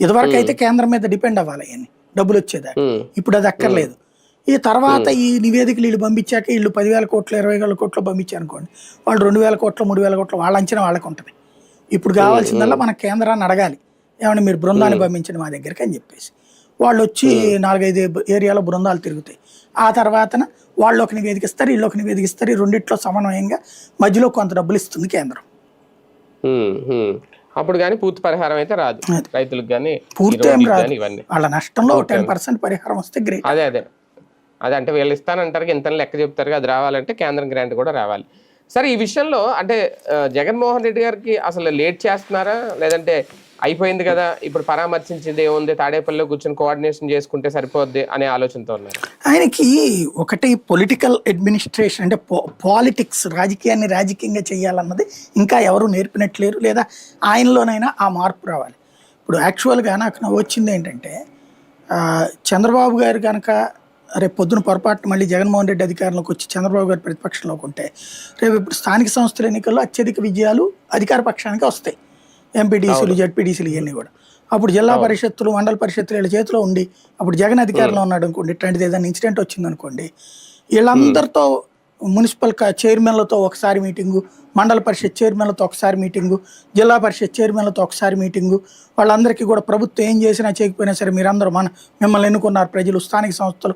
ఇదివరకు అయితే కేంద్రం మీద డిపెండ్ అవ్వాలి అని డబ్బులు వచ్చేదాకా. ఇప్పుడు అది అక్కర్లేదు. ఈ తర్వాత ఈ నివేదికలు వీళ్ళు పంపించాక వీళ్ళు పదివేల కోట్లు ఇరవై వేల కోట్లు పంపించారు అనుకోండి. వాళ్ళు రెండు వేల కోట్లు మూడు వేల కోట్లు వాళ్ళ అంచనా వాళ్ళకి ఉంటుంది. ఇప్పుడు కావాల్సిందల్లా మన కేంద్రాన్ని అడగాలి. ఏమన్నా మీరు బృందాన్ని పంపించండి మా దగ్గరికి అని చెప్పేసి. వాళ్ళు వచ్చి నాలుగైదు ఏరియాలో బృందాలు తిరుగుతాయి. ఆ తర్వాతన వాళ్ళు ఒక నివేదిక ఇస్తారు వీళ్ళు ఒక నివేదిక ఇస్తారు. రెండిట్లో సమన్వయంగా మధ్యలో కొంత డబ్బులు ఇస్తుంది కేంద్రం. అప్పుడు కానీ పూర్తి పరిహారం అయితే రాదు. రైతులకు కానీ ఇవన్నీ. వాళ్ళ నష్టంలో టెన్ పర్సెంట్ పరిహారం వస్తే గ్రేట్ అదే అదే. అదే అంటే వీళ్ళు ఇస్తానంటారు ఇంత లెక్క చెప్తారు అది రావాలంటే కేంద్రం గ్రాంట్ కూడా రావాలి. సరే ఈ విషయంలో అంటే జగన్మోహన్ రెడ్డి గారికి అసలు లేట్ చేస్తున్నారా? లేదంటే అయిపోయింది కదా ఇప్పుడు పరామర్శించింది ఏముంది తాడేపల్లిలో కూర్చొని కోఆర్డినేషన్ చేసుకుంటే సరిపోద్ది అనే ఆలోచనతో ఉన్నారు. ఆయనకి ఒకటి పొలిటికల్ అడ్మినిస్ట్రేషన్ అంటే పాలిటిక్స్ రాజకీయాన్ని రాజకీయంగా చేయాలన్నది ఇంకా ఎవరు నేర్పినట్లేరు లేదా ఆయనలోనైనా ఆ మార్పు రావాలి. ఇప్పుడు యాక్చువల్గా నాకు నవ్వు వచ్చింది ఏంటంటే చంద్రబాబు గారు కనుక రేపు పొద్దున పొరపాటు మళ్ళీ జగన్మోహన్ రెడ్డి అధికారంలోకి వచ్చి చంద్రబాబు గారు ప్రతిపక్షంలోకి ఉంటే రేపు ఇప్పుడు స్థానిక సంస్థల ఎన్నికల్లో అత్యధిక విజయాలు అధికార పక్షానికి వస్తాయి. ఎంపీటీసీలు జడ్పీటీసీలు ఇవన్నీ కూడా. అప్పుడు జిల్లా పరిషత్తులు మండల పరిషత్తులు వీళ్ళ చేతిలో ఉండి అప్పుడు జగన్ అధికారంలో ఉన్నాడు అనుకోండి ఇట్లాంటిది ఏదైనా ఇన్సిడెంట్ వచ్చింది అనుకోండి వీళ్ళందరితో మున్సిపల్ చైర్మన్లతో ఒకసారి మీటింగు మండల పరిషత్ చైర్మన్లతో ఒకసారి మీటింగు జిల్లా పరిషత్ చైర్మన్లతో ఒకసారి మీటింగు వాళ్ళందరికీ కూడా ప్రభుత్వం ఏం చేసినా చేయకపోయినా సరే మీరందరూ మన మిమ్మల్ని ఎన్నుకున్నారు ప్రజలు స్థానిక సంస్థలు